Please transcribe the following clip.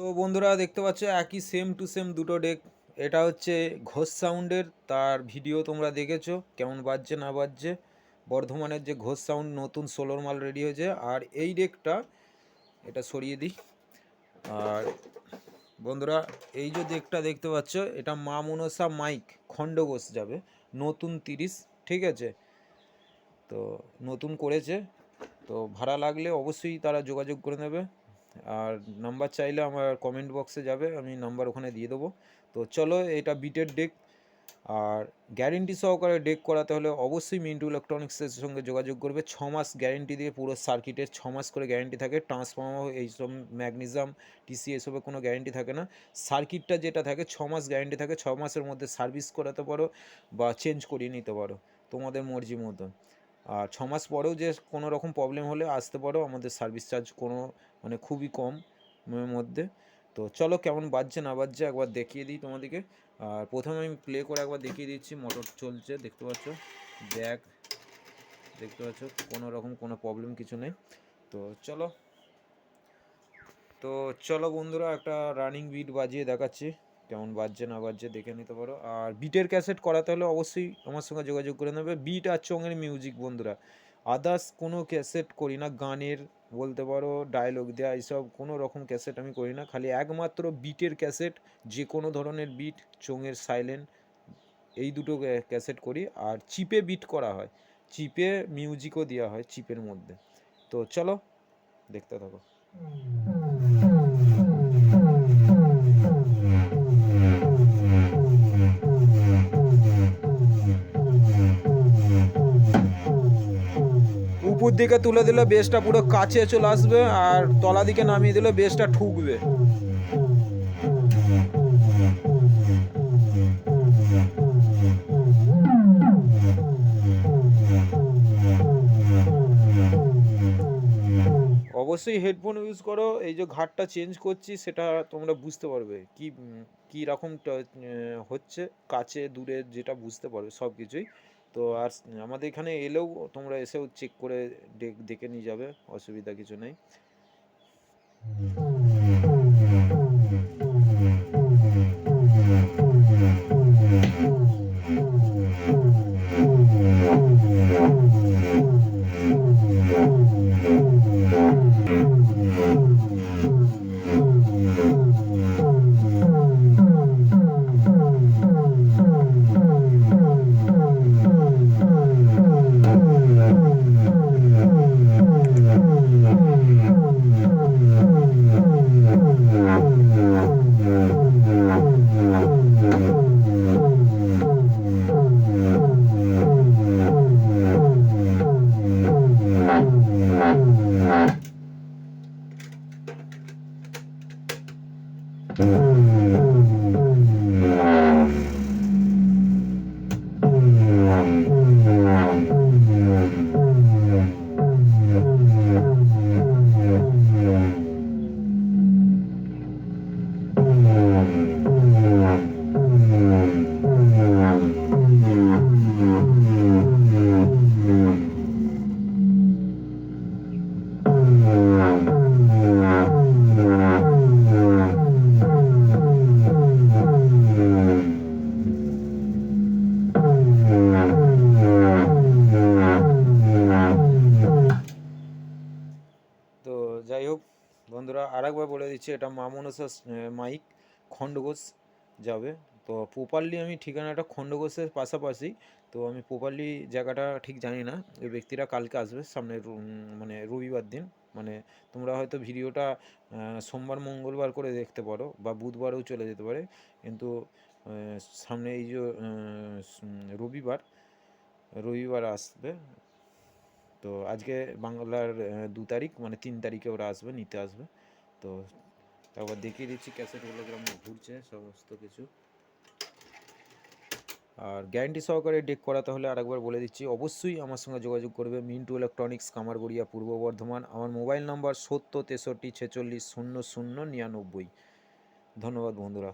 তো বন্ধুরা দেখতে পাচ্ছ একই সেম টু সেম দুটো ডেক এটা হচ্ছে ঘোষ সাউন্ডের তার ভিডিও তোমরা দেখেছ, কেমন বাজছে না বাজছে। বর্ধমানের যে ঘোষ সাউন্ড নতুন সোলোর মাল রেডি হয়েছে, আর এই ডেকটা এটা সরিয়ে দিই। আর বন্ধুরা, এই যে ডেকটা দেখতে পাচ্ছ, এটা মা মনসা মাইক, খণ্ডঘোষ যাবে, নতুন তিরিশ, ঠিক আছে? তো নতুন করেছে, তো ভাড়া লাগলে অবশ্যই তারা যোগাযোগ করে নেবে। আর নাম্বার চাইলে আমার কমেন্ট বক্সে যাবে, আমি নাম্বার ওখানে দিয়ে দেবো। তো চলো, এটা বিটের ডেক আর গ্যারেন্টি সহকারে ডেক করাতে হলে অবশ্যই মিন্টু ইলেকট্রনিক্সের সঙ্গে যোগাযোগ করবে। ছ মাস গ্যারেন্টি দিয়ে পুরো সার্কিটের ছ মাস করে গ্যারেন্টি থাকে। ট্রান্সফর্মার এইসব ম্যাগনেজাম টিসি এসবের কোনো গ্যারেন্টি থাকে না। সার্কিটটা যেটা থাকে, ছ মাস গ্যারেন্টি থাকে। ছ মাসের মধ্যে সার্ভিস করাতে পারো বা চেঞ্জ করিয়ে নিতে পারো। তোমাদের মর্জি মতন। আর ছ মাস পরেও যে কোনো রকম প্রবলেম হলে আসতে পারো। আমাদের সার্ভিস চার্জ কোনো মানে খুবই কম মধ্যে। তো চলো কেমন বাজছে না বাজছে একবার দেখিয়ে দিই তোমাদেরকে। আর প্রথমে আমি প্লে করে একবার দেখিয়ে দিচ্ছি মোটর চলছে, দেখতে পাচ্ছ? ব্যাগ দেখতে পাচ্ছ? কোনো রকম কোনো প্রবলেম কিছু নেই। তো চলো তো চলো বন্ধুরা একটা রানিং বিট বাজিয়ে দেখাচ্ছি। কেমন বাজছে না বাজছে দেখে নিতে পারো। আর বিটের ক্যাসেট করাতে হলে অবশ্যই আমার সঙ্গে যোগাযোগ করে নেবে। বিট আর চঙের মিউজিক বন্ধুরা আদার্স কোনো ক্যাসেট করি না, গানের বলতে পারো ডায়লগ দেওয়া এইসব কোনো রকম ক্যাসেট আমি করি না। খালি একমাত্র বিটের ক্যাসেট যে কোনো ধরনের বিট চোঙের সাইলেন্ট এই দুটো ক্যাসেট করি। আর চিপে বিট করা হয়। চিপে মিউজিকও দেওয়া হয় চিপের মধ্যে। তো চলো, দেখতে থাকো। উপর দিকে তুলে দিলে বেসটা পুরো কাছে চলে আসবে আর তলা দিকে নামিয়ে দিলে বেসটা ঠুকবে। অবশ্যই হেডফোন ইউজ করো, এই যে ঘাটটা চেঞ্জ করছি সেটা তোমরা বুঝতে পারবে কি কি রকম হচ্ছে, কাছে, দূরে যেটা বুঝতে পারবে সব কিছুই তো আর আমাদের এখানে এলেও তোমরা এসেও চেক করে দেখে নিয়ে যাবে, অসুবিধা কিছু নেই। বন্ধুরা, আরেকবার বলে দিচ্ছি, এটা মামনসা মাইক, খণ্ডঘোষ যাবে। তো প্রপারলি আমি ঠিকানাটা খণ্ডঘোষের পাশাপাশি, তো আমি প্রপারলি জায়গাটা ঠিক জানি না। ওই ব্যক্তিরা কালকে আসবে, সামনে মানে রবিবার দিন। মানে তোমরা হয়তো ভিডিওটা সোমবার, মঙ্গলবার করে দেখতে পারো বা বুধবারেও চলে যেতে পারে। কিন্তু সামনে এই যে রবিবার রবিবার আসবে। তো আজকে বাংলার দু তারিখ মানে তিন তারিখে ওরা আসবে, নিতে আসবে। তো তারপর দেখিয়ে দিচ্ছি ক্যাসেটগুলো কীরকম ঘুরছে, সমস্ত কিছু। আর গ্যারান্টি সহকারে ডেক করাতে হলে আরেকবার বলে দিচ্ছি। অবশ্যই আমার সঙ্গে যোগাযোগ করবে মিন্টু ইলেকট্রনিক্স কামারগড়িয়া, পূর্ব বর্ধমান। আমার মোবাইল নাম্বার সত্তর তেষট্টি ছেচল্লিশ শূন্য শূন্য নিরানব্বই। ধন্যবাদ বন্ধুরা।